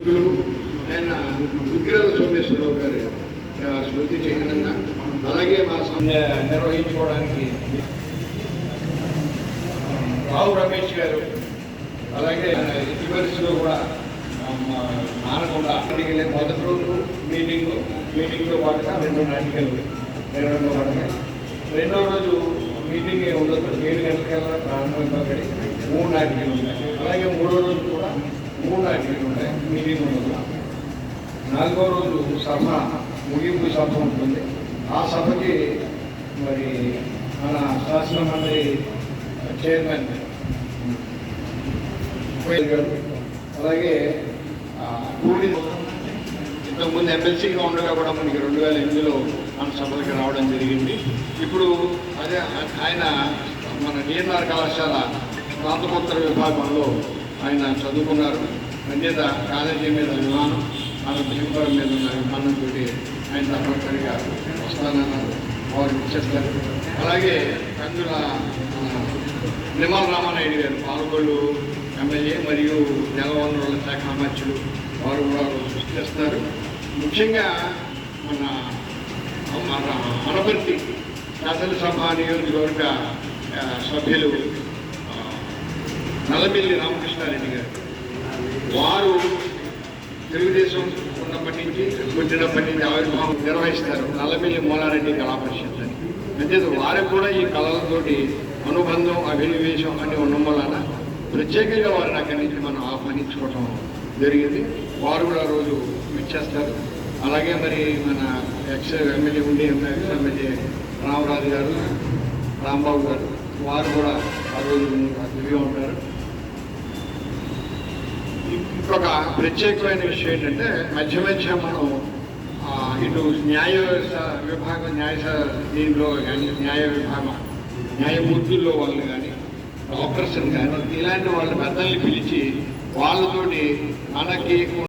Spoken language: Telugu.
ఆయన విగ్రహ సోమేశ్వరరావు గారి స్మృతి చిహ్నంగా అలాగే మా నిర్వహించుకోవడానికి రావు రమేష్ గారు అలాగే యూనివర్సిటీలో కూడా ఆ, మానకుండా అక్కడికి మొదటి రోజు మీటింగ్ మీటింగ్లో పాటుగా రెండు నాటికలు నిర్వహణలో పాటుగా రెండో రోజు మీటింగ్ ఉండదు ఏడు గంటలకల్లా ప్రారంభంగా మూడు నాటికలు ఉన్నాయి. అలాగే మూడో రోజు కూడా మూడు నాటికలు ఉంటాయి మీటింగ్ ఉండదు నాలుగో రోజు సభ ముగింపు సభ ఉంటుంది. ఆ సభకి మరి మన శాసన మండలి చైర్మన్ కోయల్ గారు అలాగే ఆ, ఇంతకుముందు ఎమ్మెల్సీగా ఉండగా కూడా మనకి రెండు వేల ఎనిమిదిలో మన సభలకు రావడం జరిగింది. ఇప్పుడు అదే ఆయన మన డిఎన్ఆర్ కళాశాల స్నాతకోత్తర విభాగంలో ఆయన చదువుకున్నారు. అన్యత కాలేజీ మీద అభిమానం ఆయన భీమవరం మీద ఉన్న అభిమానంతో ఆయన తప్పనిసరిగా వస్తానన్నారు. వారు ఇచ్చేస్తారు అలాగే కందుల ఆ, నిమ్మల రామానాయుడు గారు పాల్గొడు ఎమ్మెల్యే మరియు జలవనరుల శాఖ అమర్చులు వారు కూడా కృషి చేస్తారు ముఖ్యంగా మన మన అనపర్తి శాసనసభ నియోజకవర్గ సభ్యులు నల్లమిల్లి రామకృష్ణారెడ్డి గారు. వారు తెలుగుదేశం ఉన్నప్పటి నుంచి పుట్టినప్పటి నుంచి ఆవిర్భావం నిర్వహిస్తారు. నల్లమిల్లి మూలారెడ్డి కళా పరిషత్ అని. అంటే కూడా ఈ కళలతోటి అనుబంధం అభినవేశం అని ఉండడం వలన ప్రత్యేకంగా వారిని అక్కడి నుంచి మనం ఆహ్వానించుకోవటం జరిగింది. వారు కూడా రోజు ఇచ్చేస్తారు అలాగే మరి మన ఎక్స్ ఎమ్మెల్యే ఉండి ఎక్స్ ఎమ్మెల్యే రామరాజు గారు రాంబాబు గారు వారు కూడా ఆ రోజు దిగి ఉంటారు. ఇంకొక ప్రత్యేకమైన విషయం ఏంటంటే మధ్య మధ్య మనం ఇటు న్యాయ విభాగం న్యాయ దీనిలో కానీ న్యాయ విభాగం న్యాయమూర్తుల్లో వాళ్ళు కానీ డాక్టర్స్ కానీ ఇలాంటి వాళ్ళ పెద్దల్ని పిలిచి వాళ్ళతోటి మనకి